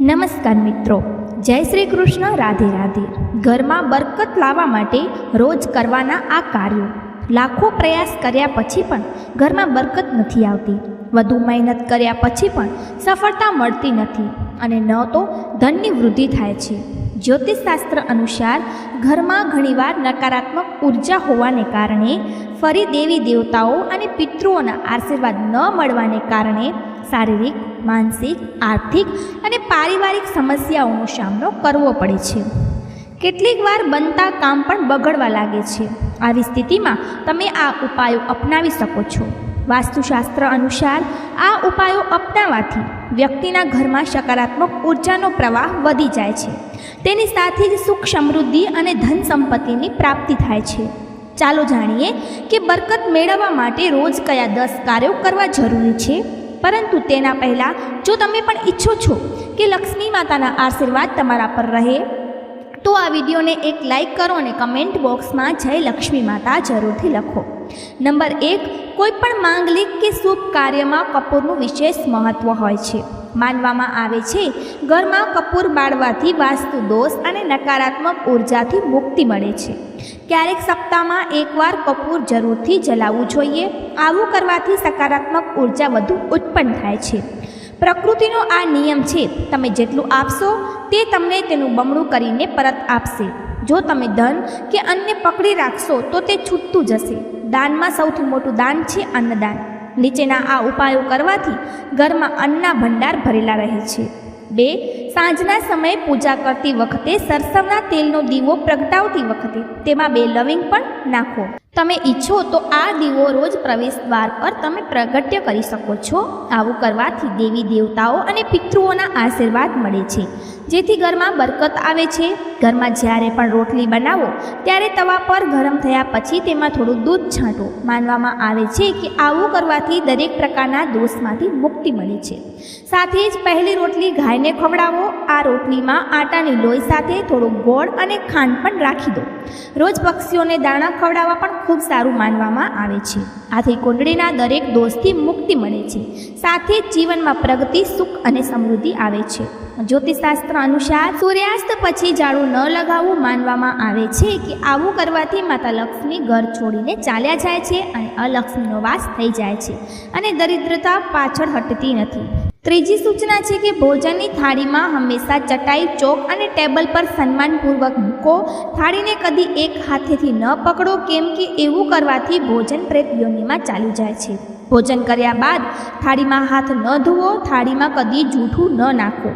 નમસ્કાર મિત્રો. જય શ્રી કૃષ્ણ, રાધે રાધે. ઘરમાં બરકત લાવવા માટે રોજ કરવાના આ કાર્યો. લાખો પ્રયાસ કર્યા પછી પણ ઘરમાં બરકત નથી આવતી. વધુ મહેનત કર્યા પછી પણ સફળતા મળતી નથી અને ન તો ધનની વૃદ્ધિ થાય છે. જ્યોતિષશાસ્ત્ર અનુસાર ઘરમાં ઘણીવાર નકારાત્મક ઊર્જા હોવાને કારણે ફરી દેવી દેવતાઓ અને પિતૃઓના આશીર્વાદ ન મળવાને કારણે શારીરિક, માનસિક, આર્થિક અને પારિવારિક સમસ્યાઓનો સામનો કરવો પડે છે. કેટલીક વાર બનતા કામ પણ બગડવા લાગે છે. આવી સ્થિતિમાં તમે આ ઉપાયો અપનાવી શકો છો. વાસ્તુશાસ્ત્ર અનુસાર આ ઉપાયો અપનાવવાથી વ્યક્તિના ઘરમાં સકારાત્મક ઉર્જાનો પ્રવાહ વધી જાય છે. તેની સાથે જ સુખ સમૃદ્ધિ અને ધન સંપત્તિની પ્રાપ્તિ થાય છે. ચાલો જાણીએ કે બરકત મેળવવા માટે રોજ કયા દસ કાર્યો કરવા જરૂરી છે? પરંતુ તેના પહેલાં જો તમે પણ ઈચ્છો છો કે લક્ષ્મી માતાના આશીર્વાદ તમારા પર રહે, તો આ વિડીયોને એક લાઈક કરો અને કમેન્ટ બોક્સમાં જય લક્ષ્મી માતા જરૂરથી લખો. નંબર એક કોઈ પણ માંગલિક કે શુભ કાર્યમાં કપૂરનું વિશેષ મહત્ત્વ હોય છે. માનવામાં આવે છે, ઘરમાં કપૂર બાળવાથી વાસ્તુ દોષ અને નકારાત્મક ઉર્જાથી મુક્તિ મળે છે. ક્યારેક સપ્તાહમાં એકવાર કપૂર જરૂરથી જલાવવું જોઈએ. આવું કરવાથી સકારાત્મક ઊર્જા વધુ ઉત્પન્ન થાય છે. પ્રકૃતિનો આ નિયમ છે, તમે જેટલું આપશો તે તમને તેનું બમણું કરીને પરત આપશે. જો તમે ધન કે અન્ય પકડી રાખશો તો તે છૂટતું જશે. દાનમાં સૌથી મોટું દાન છે અન્નદાન. નીચેના આ ઉપાયો કરવાથી ઘરમાં અન્નના ભંડાર ભરેલા રહે છે. બે, સાંજના સમયે પૂજા કરતી વખતે સરસવના તેલનો દીવો પ્રગટાવતી વખતે. તેમાં બે લવિંગ પણ નાખો. તમે ઈચ્છો તો આ દીવો રોજ પ્રવેશ દ્વાર પર તમે પ્રગટ્ય કરી શકો છો. આવું કરવાથી દેવી દેવતાઓ અને પિતૃઓના આશીર્વાદ મળે છે. જેથી ઘરમાં બરકત આવે છે. ઘરમાં જ્યારે પણ રોટલી બનાવો, ત્યારે તવા પર ગરમ થયા પછી તેમાં થોડું દૂધ છાંટો. માનવામાં આવે છે કે આવું કરવાથી દરેક પ્રકારના દોષમાંથી મુક્તિ મળે છે. સાથે જ પહેલી રોટલી ગાયને ખવડાવો. આ રોટલીમાં આટાની લોહી સાથે થોડું ગોળ અને ખાંડ પણ રાખી દો. રોજ પક્ષીઓને દાણા ખવડાવવા પણ ખૂબ સારું માનવામાં આવે છે. આથી કુંડળીના દરેક દોષથી મુક્તિ મળે છે. સાથે જ જીવનમાં પ્રગતિ, સુખ અને સમૃદ્ધિ આવે છે. જ્યોતિષશાસ્ત્ર અનુસાર સૂર્યાસ્ત પછી ઝાડુ ન લગાવવું માનવામાં આવે છે કે આવું કરવાથી માતા લક્ષ્મી ઘર છોડીને ચાલ્યા જાય છે અને અલક્ષ્મીનો વાસ થઈ જાય છે અને દરિદ્રતા પાછળ હટતી નથી. ત્રીજી સૂચના છે કે ભોજનની થાળીમાં હંમેશા ચટાઈ, ચોક અને ટેબલ પર સન્માનપૂર્વક મૂકો. થાળીને કદી એક હાથેથી ન પકડો, કેમ કે એવું કરવાથી ભોજન પ્રેત યોનિમાં ચાલી જાય છે. ભોજન કર્યા બાદ થાળીમાં હાથ ન ધોવો, થાળીમાં કદી જૂઠું ન નાખો.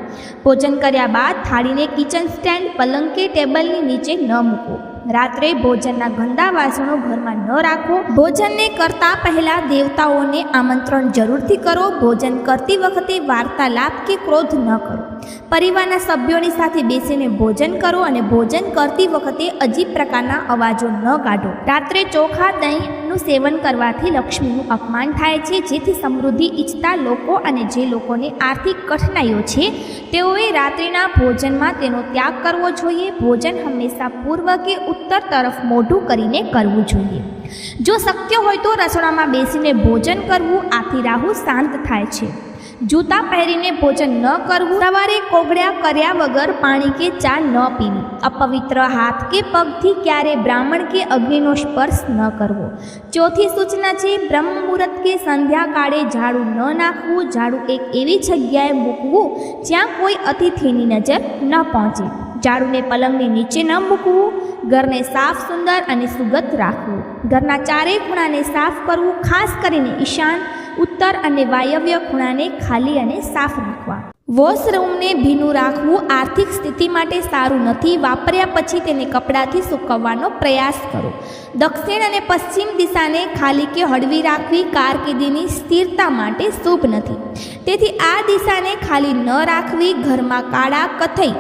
ભોજન કર્યા બાદ થાળીને કિચન સ્ટેન્ડ પલંગ કે ટેબલની નીચે ન મૂકો. રાત્રે ભોજનના ગંદા વાસણો ઘરમાં ન રાખો. ભોજનને કરતા પહેલા દેવતાઓને આમંત્રણ જરૂરથી કરો. ભોજન કરતી વખતે વાર્તાલાપ કે ક્રોધ ન કરો. પરિવારના સભ્યોની સાથે બેસીને ભોજન કરો અને ભોજન કરતી વખતે અજીબ પ્રકારના અવાજો ન કાઢો. રાત્રે ચોખા દહીંનું સેવન કરવાથી લક્ષ્મીનું અપમાન થાય છે, જેથી સમૃદ્ધિ ઈચ્છતા લોકો અને જે લોકોને આર્થિક કઠિનાઈઓ છે, તેઓએ રાત્રિના ભોજનમાં તેનો ત્યાગ કરવો જોઈએ. ભોજન હંમેશા પૂર્વ કે ઉત્તર તરફ મોઢું કરીને કરવું જોઈએ. જો શક્ય હોય તો રસોડામાં બેસીને ભોજન કરવું આથી રાહુ શાંત થાય છે. જૂતા પહેરીને ભોજન ન કરવું, સવારે કોગળ્યા કર્યા વગર પાણી કે ચા ન પીવી, અપવિત્ર હાથ કે પગથી ક્યારે બ્રાહ્મણ કે અગ્નિનો સ્પર્શ ન કરવો. ચોથી સૂચના છે, બ્રહ્મ મુહૂર્ત કે સંધ્યા કાળે ઝાડુ ન નાખવું, ઝાડુ એક એવી જગ્યાએ મૂકવું જ્યાં કોઈ અતિથિની નજર ન પહોંચે. ઝાડુને પલંગની નીચે ન મૂકવું, ઘરને સાફ સુંદર અને સુગત રાખવું. ઘરના ચારેય ખૂણાને સાફ કરવું, ખાસ કરીને ઈશાન ઉત્તર અને વાયવ્ય ખૂણાને ખાલી અને સાફ રાખવા. વોશરૂમને ભીનું રાખવું આર્થિક સ્થિતિ માટે સારું નથી, વાપર્યા પછી તેને કપડાથી સૂકવવાનો પ્રયાસ કરો. દક્ષિણ અને પશ્ચિમ દિશાને ખાલી કે હળવી રાખવી કારકિર્દીની સ્થિરતા માટે શુભ નથી. તેથી આ દિશાને ખાલી ન રાખવી ઘરમાં કાળા કથઈ,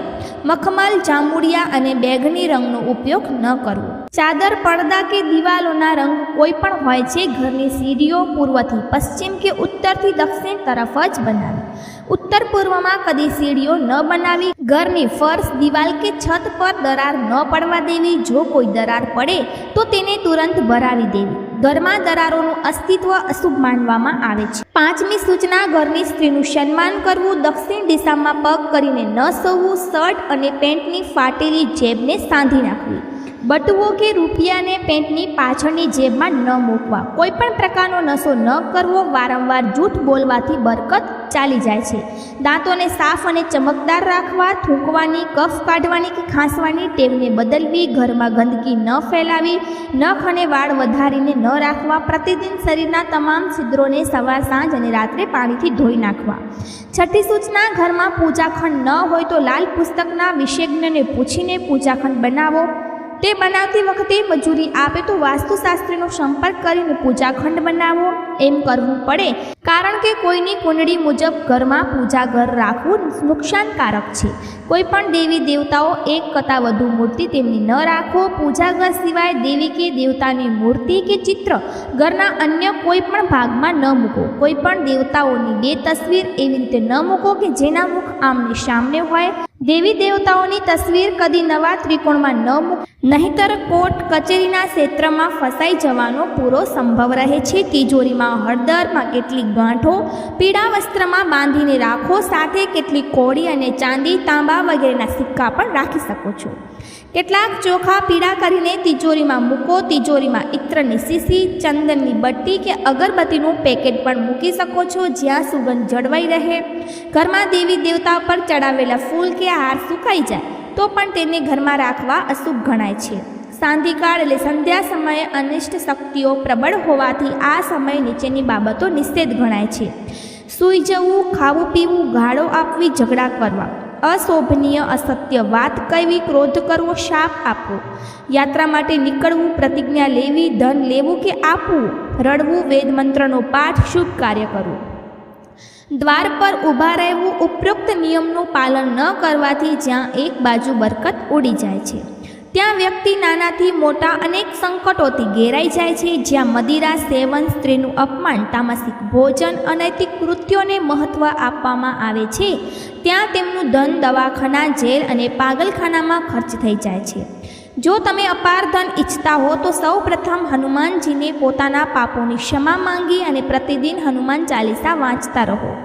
મખમલ, જાંબુડિયા અને બેગની રંગનો ઉપયોગ ન કરવો. ચાદર, પડદા કે દિવાલોના રંગ કોઈ પણ હોય છે, ઘરની સીડીઓ પૂર્વથી પશ્ચિમ કે ઉત્તરથી દક્ષિણ તરફ જ બનાવી. ઉત્તર પૂર્વમાં કદી સીડીઓ ન બનાવી, ઘરની ફર્શ, દિવાલ કે છત પર દરાર ન પડવા દેવી. જો કોઈ દરાર પડે, તો તેને તુરંત ભરાવી દેવી. ઘરમાં દરારોનું અસ્તિત્વ અશુભ માનવામાં આવે છે. પાંચમી સૂચના, ઘરની સ્ત્રીનું સન્માન કરવું. દક્ષિણ દિશામાં પગ કરીને ન સોવું, શર્ટ અને પેન્ટની ફાટેલી જેબને સાંધી નાખવી. બટુઓ કે રૂપિયાને પેન્ટની પાછળની જેબમાં ન મૂકવા. કોઈ પણ પ્રકારનો નશો ન કરવો, વારંવાર જૂઠ બોલવાથી બરકત ચાલી જાય છે. દાંતોને સાફ અને ચમકદાર રાખવા, થૂંકવાની, કફ કાઢવાની કે ખાંસવાની ટેવને બદલવી, ઘરમાં ગંદકી ન ફેલાવી, નખ અને વાળ વધારીને ન રાખવા, પ્રતિદિન શરીરના તમામ છિદ્રોને સવાર સાંજ અને રાત્રે પાણીથી ધોઈ નાખવા. છઠ્ઠી સૂચના, ઘરમાં પૂજાખંડ ન હોય તો લાલ પુસ્તકના વિશેષજ્ઞને પૂછીને પૂજાખંડ બનાવો. તે બનાવતી વખતે મજૂરી આપે તો વાસ્તુશાસ્ત્રીનો સંપર્ક કરીને પૂજાખંડ બનાવો, એમ કરવું પડે. કારણ કે કોઈની કુંડળી મુજબ ઘરમાં પૂજા ઘર રાખવું નુકસાનકારક છે. કોઈ પણ દેવી દેવતાઓ એક કરતાં વધુ મૂર્તિ તેમની ન રાખો. પૂજા ઘર સિવાય દેવી કે દેવતાની મૂર્તિ કે ચિત્ર ઘરના અન્ય કોઈ પણ ભાગમાં ન મૂકો. કોઈ પણ દેવતાઓની બે તસવીર એવી રીતે ન મૂકો કે જેના મુખ આમને સામને હોય. દેવી દેવતાઓની તસવીર કદી નવા ત્રિકોણમાં ન મૂક. નહીંતર કોર્ટ કચેરીના ક્ષેત્રમાં ફસાઈ જવાનો પૂરો સંભવ રહે છે. તિજોરીમાં હળદરમાં કેટલીક ગાંઠો, પીળા વસ્ત્રમાં બાંધીને રાખો. સાથે કેટલીક કોળી અને ચાંદી, તાંબા વગેરેના સિક્કા પણ રાખી શકો છો. કેટલાક ચોખા પીળા કરીને તિજોરીમાં મૂકો, તિજોરીમાં ઇત્રની સીસી ચંદનની બટ્ટી કે અગરબત્તીનું પેકેટ પણ મૂકી શકો છો જ્યાં સુગંધ જળવાઈ રહે. ઘરમાં દેવી દેવતા પર ચડાવેલા ફૂલ કે હાર સુકાઈ જાય, તો પણ તેને ઘરમાં રાખવા અશુભ ગણાય છે. સાંધિકાળ એટલે સંધ્યા સમયે અનિષ્ટ શક્તિઓ પ્રબળ હોવાથી આ સમયે નીચેની બાબતો નિષેધ ગણાય છે. સૂઈ જવું, ખાવું પીવું, ગાળો આપવી, ઝઘડા કરવા. અશોભનીય અસત્ય વાત કહેવી, ક્રોધ કરવો, શાપ આપવો. યાત્રા માટે નીકળવું, પ્રતિજ્ઞા લેવી, ધન લેવું કે આપવું? રડવું, વેદ મંત્રનો પાઠ શુભ કાર્ય કરવું. દ્વાર પર ઊભા રહેવું, ઉપરોક્ત નિયમનું પાલન ન કરવાથી જ્યાં એક બાજુ બરકત ઉડી જાય છે. ત્યાં વ્યક્તિ નાનાથી મોટા અનેક સંકટોથી ઘેરાઈ જાય છે, જ્યાં મદિરા, સેવન, સ્ત્રીનું અપમાન, તામસિક ભોજન અનૈતિક કૃત્યોને મહત્ત્વ આપવામાં આવે છે. ત્યાં તેમનું ધન, દવાખાના, જેલ અને પાગલખાનામાં ખર્ચ થઈ જાય છે. જો તમે અપાર ધન ઈચ્છતા હો, તો સૌ પ્રથમ હનુમાનજીને પોતાના પાપોની ક્ષમા માંગી અને પ્રતિદિન હનુમાન ચાલીસા વાંચતા રહો.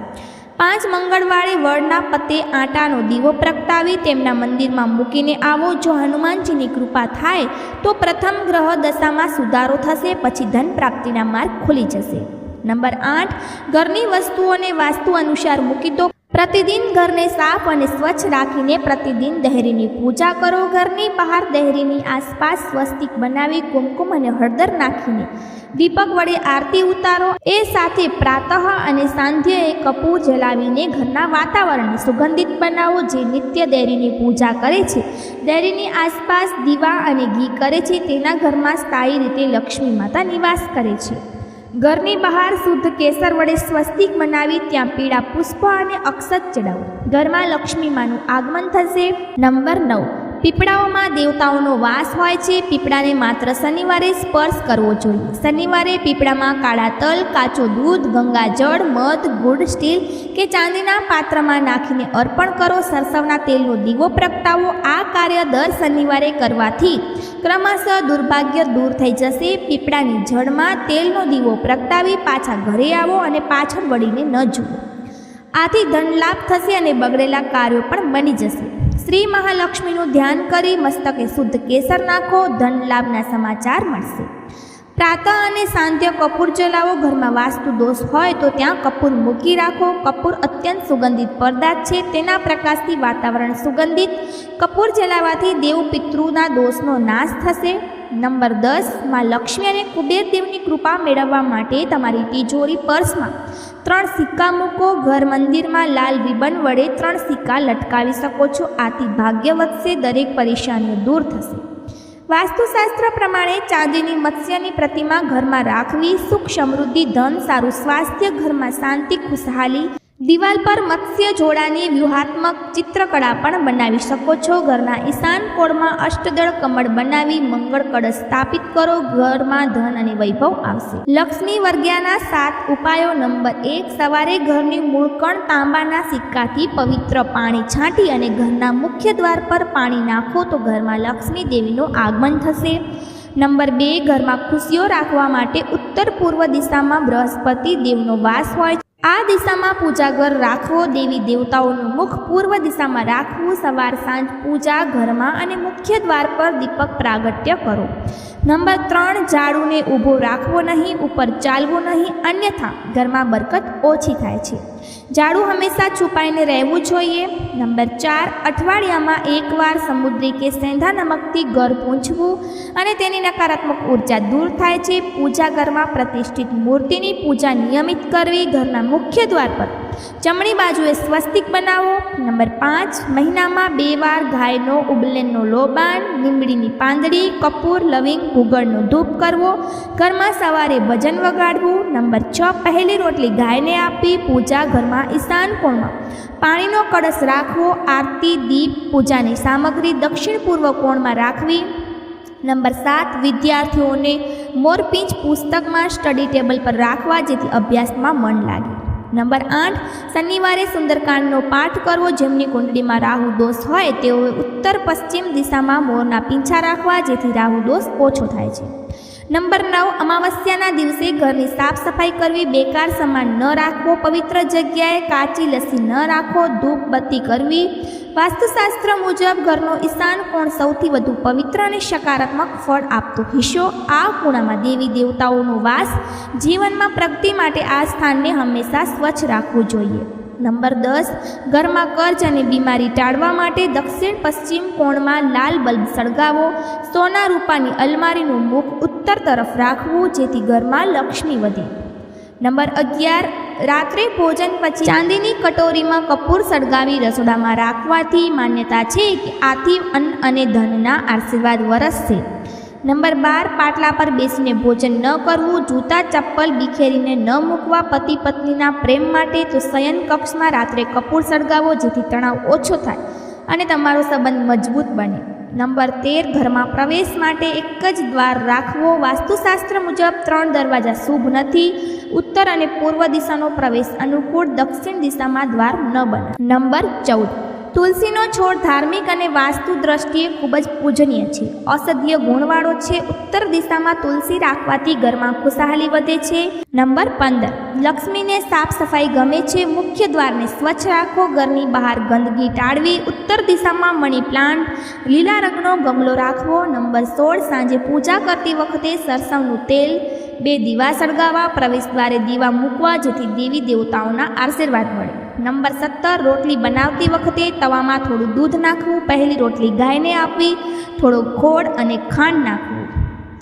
પાંચ મંગળવારે વડના પતે આટાનો દીવો પ્રગટાવી તેમના મંદિરમાં મૂકીને આવો, જો હનુમાનજીની કૃપા થાય, તો પ્રથમ ગ્રહ દશામાં સુધારો થશે, પછી ધન પ્રાપ્તિના માર્ગ ખુલી જશે. નંબર આઠ, ઘરની વસ્તુઓને વાસ્તુ અનુસાર મૂકી દો. પ્રતિદિન ઘરને સાફ અને સ્વચ્છ રાખીને પ્રતિદિન દહેરીની પૂજા કરો. ઘરની બહાર દહેરીની આસપાસ સ્વસ્તિક બનાવી કુમકુમ અને હળદર નાખીને દીપક વડે આરતી ઉતારો. એ સાથે પ્રાતઃ અને સાંધ્યએ કપૂર જલાવીને ઘરના વાતાવરણને સુગંધિત બનાવો, જે નિત્ય દહેરીની પૂજા કરે છે. દહેરીની આસપાસ દીવા અને ઘી કરે છે. તેના ઘરમાં સ્થાયી રીતે લક્ષ્મી માતા નિવાસ કરે છે. ઘરની બહાર શુદ્ધ કેસર વડે સ્વસ્તિક બનાવી ત્યાં પીળા પુષ્પ અને અક્ષત ચડાવો. ઘરમાં લક્ષ્મીમાનું આગમન થશે નંબર નવ. પીપળાઓમાં દેવતાઓનો વાસ હોય છે, પીપળાને માત્ર શનિવારે સ્પર્શ કરવો જોઈએ. શનિવારે પીપળામાં કાળા તલ, કાચો દૂધ ગંગાજળ મધ, ગુડ સ્ટીલ કે ચાંદીના પાત્રમાં નાખીને અર્પણ કરો. સરસવના તેલનો દીવો પ્રગટાવો. આ કાર્ય દર શનિવારે કરવાથી ક્રમશઃ દુર્ભાગ્ય દૂર થઈ જશે. પીપળાની જળમાં તેલનો દીવો પ્રગટાવી પાછા ઘરે આવો અને પાછળ વળીને ન જુઓ. આથી ધન લાભ થશે અને બગડેલા કાર્યો પણ બની જશે. શ્રી મહાલક્ષ્મીનું ધ્યાન કરી મસ્તકે શુદ્ધ કેસર નાખો, ધન લાભના સમાચાર મળશે. પ્રાતઃ અને સાંધ્ય કપૂર જલાવો ઘરમાં વાસ્તુ દોષ હોય તો ત્યાં કપૂર મૂકી રાખો. કપૂર અત્યંત સુગંધિત પદાર્થ છે, તેના પ્રકાશથી વાતાવરણ સુગંધિત. કપૂર જલાવાથી દેવ પિતૃના દોષનો નાશ થશે. નંબર દસ, માં લક્ષ્મી અને કુબેર દેવની કૃપા મેળવવા માટે તમારી તિજોરી પર્સમાં. ત્રણ સિક્કા મૂકો, ઘર મંદિરમાં લાલ રિબન વડે ત્રણ સિક્કા લટકાવી શકો છો. આથી ભાગ્ય વધશે દરેક પરેશાનીઓ દૂર થશે. વાસ્તુશાસ્ત્ર પ્રમાણે ચાંદીની મત્સ્યની પ્રતિમા ઘરમાં રાખવી, સુખ સમૃદ્ધિ, ધન, સારું સ્વાસ્થ્ય, ઘરમાં શાંતિ, ખુશહાલી દિવાલ પર મત્સ્ય જોડાની વ્યૂહાત્મક ચિત્રકળા પણ બનાવી શકો છો. ઘરના ઈશાન કોણમાં અષ્ટદળ કમળ બનાવી મંગળ કળશ સ્થાપિત કરો. ઘરમાં ધન અને વૈભવ આવશે. લક્ષ્મી વર્ગ્યાના સાત ઉપાયો. નંબર એક, સવારે ઘરની મૂળકણ તાંબાના સિક્કાથી પવિત્ર પાણી છાંટી અને ઘરના મુખ્ય દ્વાર પર પાણી નાખો તો ઘરમાં લક્ષ્મી દેવીનું આગમન થશે. નંબર બે, ઘરમાં ખુશીઓ રાખવા માટે ઉત્તર પૂર્વ દિશામાં બૃહસ્પતિ દેવનો વાસ હોય છે આ દિશામાં પૂજા ઘર રાખવો દેવી દેવતાઓનું મુખ પૂર્વ દિશામાં રાખવું, સવાર સાંજ પૂજા ઘરમાં અને મુખ્ય દ્વાર પર દીપક પ્રાગટ્ય કરો. નંબર ત્રણ, ઝાડુને ઊભો રાખવો નહીં, ઉપર ચાલવું નહીં, અન્યથા ઘરમાં બરકત ઓછી થાય છે. ઝાડુ હંમેશા છુપાઈને રહેવું જોઈએ. નંબર ચાર, અઠવાડિયામાં એકવાર સમુદ્રી કે સેંધા નમકથી ઘર પૂંછવું અને તેની નકારાત્મક ઊર્જા દૂર થાય છે. પૂજા ઘરમાં પ્રતિષ્ઠિત મૂર્તિની પૂજા નિયમિત કરવી ઘરના મુખ્ય દ્વાર પર જમણી બાજુએ સ્વસ્તિક બનાવો. નંબર પાંચ, મહિનામાં બે વાર ગાયનો ઉબલેનનો લોબાન લીમડીની પાંદડી, કપૂર, લવિંગ ભૂગળનો ધૂપ કરવો. ઘરમાં સવારે ભજન વગાડવું. નંબર છ, પહેલી રોટલી ગાયને આપવી. પૂજા ઘરમાં ઈશાન કોણમાં. પાણીનો કળશ રાખવો. આરતી, દીપ, પૂજાની સામગ્રી દક્ષિણ પૂર્વ કોણમાં રાખવી. નંબર સાત, વિદ્યાર્થીઓને મોરપીંચ પુસ્તકમાં સ્ટડી ટેબલ પર રાખવા જેથી અભ્યાસમાં મન લાગે. નંબર આઠ, શનિવારે સુંદરકાંડનો પાઠ કરવો જેમની કુંડળીમાં રાહુ દોષ હોય, તેઓએ ઉત્તર પશ્ચિમ દિશામાં મોરના પીંછા રાખવા, જેથી રાહુ દોષ ઓછો થાય છે. નંબર નવ, અમાવસ્યાના દિવસે ઘરની સાફ સફાઈ કરવી, બેકાર સામાન ન રાખવો, પવિત્ર જગ્યાએ કાચી લસી ન રાખો, ધૂપ બત્તી કરવી. વાસ્તુશાસ્ત્ર મુજબ ઘરનો ઈશાન કોણ સૌથી વધુ પવિત્ર અને સકારાત્મક ફળ આપતો? હિસ્સો આ ખૂણામાં દેવી દેવતાઓનો વાસ જીવનમાં પ્રગતિ માટે આ સ્થાનને હંમેશા સ્વચ્છ રાખવું જોઈએ. નંબર દસ, ઘરમાં કર્જ અને બીમારી ટાળવા માટે દક્ષિણ પશ્ચિમ કોણમાં લાલ બલ્બ સળગાવો. સોના રૂપાની અલમારીનું મુખ ઉત્તર તરફ રાખવું, જેથી ઘરમાં લક્ષ્મી વધે. નંબર અગિયાર, રાત્રે ભોજન પછી ચાંદીની કટોરીમાં કપૂર સળગાવી રસોડામાં રાખવાથી માન્યતા છે કે આથી અન્ન અને ધનના આશીર્વાદ વરસશે. નંબર બાર, પાટલા પર બેસીને ભોજન ન કરવું, જૂતા ચપ્પલ બિખેરીને ન મૂકવા, પતિ પત્નીના પ્રેમ માટે તો શયન કક્ષમાં રાત્રે કપૂર સળગાવો, જેથી તણાવ ઓછો થાય અને તમારો સંબંધ મજબૂત બને. નંબર તેર, ઘરમાં પ્રવેશ માટે એક જ દ્વાર રાખવો. વાસ્તુશાસ્ત્ર મુજબ ત્રણ દરવાજા શુભ નથી. ઉત્તર અને પૂર્વ દિશાનો પ્રવેશ અનુકૂળ, દક્ષિણ દિશામાં દ્વાર ન બને. નંબર ચૌદ તુલસીનો છોડ ધાર્મિક અને વાસ્તુ દ્રષ્ટિએ ખૂબ જ પૂજનીય છે. ઔષધીય ગુણવાળો છે. ઉત્તર દિશામાં તુલસી રાખવાથી ઘરમાં ખુશહાલી વધે છે. નંબર પંદર. લક્ષ્મીને સાફ સફાઈ ગમે છે. મુખ્ય દ્વારને સ્વચ્છ રાખો. ઘરની બહાર ગંદકી ટાળવી. ઉત્તર દિશામાં મની પ્લાન્ટ. લીલા રંગનો ગમલો રાખવો. નંબર સોળ. સાંજે પૂજા કરતી વખતે સરસવનું તેલ. બે દીવા સળગાવવા પ્રવેશ દ્વારે દીવા મૂકવા જેથી દેવી દેવતાઓના આશીર્વાદ મળે. નંબર સત્તર, રોટલી બનાવતી વખતે તવામાં થોડું દૂધ નાખવું, પહેલી રોટલી ગાયને આપવી, થોડો ખોળ અને ખાંડ નાખવું.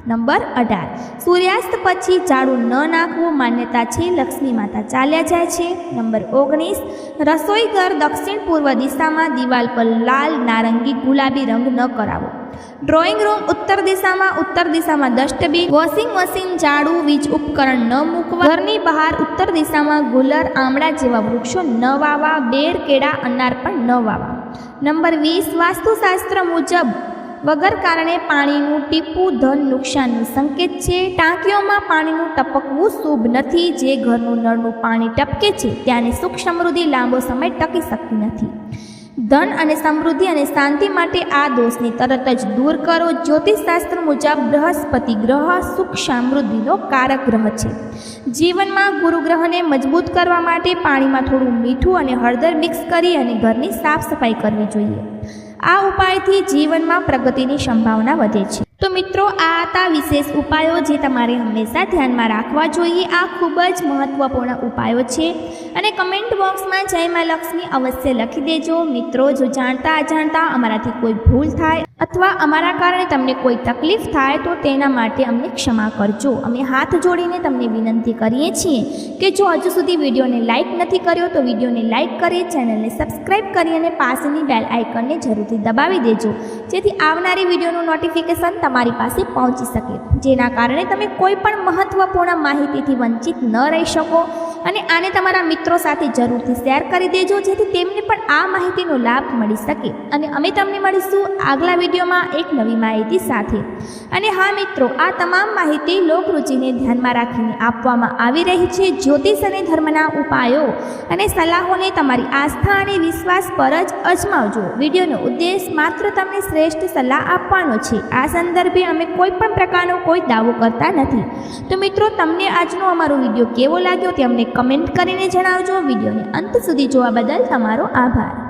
નંબર અઢાર, સૂર્યાસ્ત પછી ઝાડુ ન નાખવું માન્યતા છે લક્ષ્મી માતા ચાલ્યા જાય છે. નંબર ઓગણીસ, રસોઈ ઘર દક્ષિણ પૂર્વ દિશામાં દિવાલ પર લાલ, નારંગી, ગુલાબી રંગ ન કરાવો. ડ્રોઈંગ રૂમ ઉત્તર દિશામાં ઉત્તર દિશામાં ડસ્ટબિન વોશિંગ મશીન ઝાડુ, વીજ ઉપકરણ ન મૂકવા. ઘરની બહાર ઉત્તર દિશામાં ગુલર, આમળા જેવા વૃક્ષો ન વાવા બેર કેળા, અનાર પણ ન વાવા નંબર વીસ, વાસ્તુશાસ્ત્ર મુજબ, વગર કારણે પાણીનું ટીપું ધન નુકસાનનું સંકેત છે. ટાંકીઓમાં પાણીનું ટપકવું શુભ નથી. જે ઘરનું નળનું પાણી ટપકે છે, ત્યાંની સુખ સમૃદ્ધિ લાંબો સમય ટકી શકતી નથી. ધન અને સમૃદ્ધિ અને શાંતિ માટે આ દોષને તરત જ દૂર કરો. જ્યોતિષશાસ્ત્ર મુજબ બૃહસ્પતિ ગ્રહ સુખ સમૃદ્ધિનો કારક ગ્રહ છે. જીવનમાં ગુરુગ્રહને મજબૂત કરવા માટે પાણીમાં થોડું મીઠું અને હળદર મિક્સ કરી અને ઘરની સાફ સફાઈ કરવી જોઈએ. આ ઉપાયથી જીવનમાં પ્રગતિની સંભાવના વધે છે. તો મિત્રો, આ હતા વિશેષ ઉપાયો જે તમારે હંમેશા ધ્યાનમાં રાખવા જોઈએ. આ ખૂબ જ મહત્ત્વપૂર્ણ ઉપાયો છે. અને કમેન્ટ બોક્સમાં જય મા લક્ષ્મી અવશ્ય લખી દેજો. મિત્રો, જો જાણતા અજાણતા અમારાથી કોઈ ભૂલ થાય અથવા અમારા કારણે તમને કોઈ તકલીફ થાય તો તેના માટે અમને ક્ષમા કરજો. અમે હાથ જોડીને તમને વિનંતી કરીએ છીએ કે જો હજુ સુધી વિડીયોને લાઇક નથી કર્યો તો વિડીયોને લાઇક કરી, ચેનલને સબસ્ક્રાઇબ કરી અને પાસેની બેલ આઇકનને જરૂરથી દબાવી દેજો. જેથી આવનારી વિડીયોનું નોટિફિકેશન તમારી પાસે પહોંચી શકે. જેના કારણે તમે કોઈ પણ મહત્ત્વપૂર્ણ માહિતીથી વંચિત ન રહી શકો અને આને તમારા મિત્રો સાથે જરૂરથી શેર કરી દેજો જેથી તેમને પણ આ માહિતીનો લાભ મળી શકે. અને અમે તમને મળીશું આગલા વિડીયોમાં એક નવી માહિતી સાથે. અને હા મિત્રો, આ તમામ માહિતી લોકરુચિને ધ્યાનમાં રાખીને આપવામાં આવી રહી છે જ્યોતિષ અને ધર્મના ઉપાયો અને સલાહોને તમારી આસ્થા અને વિશ્વાસ પર જ અજમાવજો. વિડીયોનો ઉદ્દેશ માત્ર તમને શ્રેષ્ઠ સલાહ આપવાનો છે. આ સંદર્ભે અમે કોઈ પણ પ્રકારનો કોઈ દાવો કરતા નથી. તો મિત્રો, તમને આજનો અમારો વીડિયો કેવો લાગ્યો તે અમને કમેન્ટ કરીને જણાવજો. વિડીયોને અંત સુધી જોવા બદલ તમારો આભાર.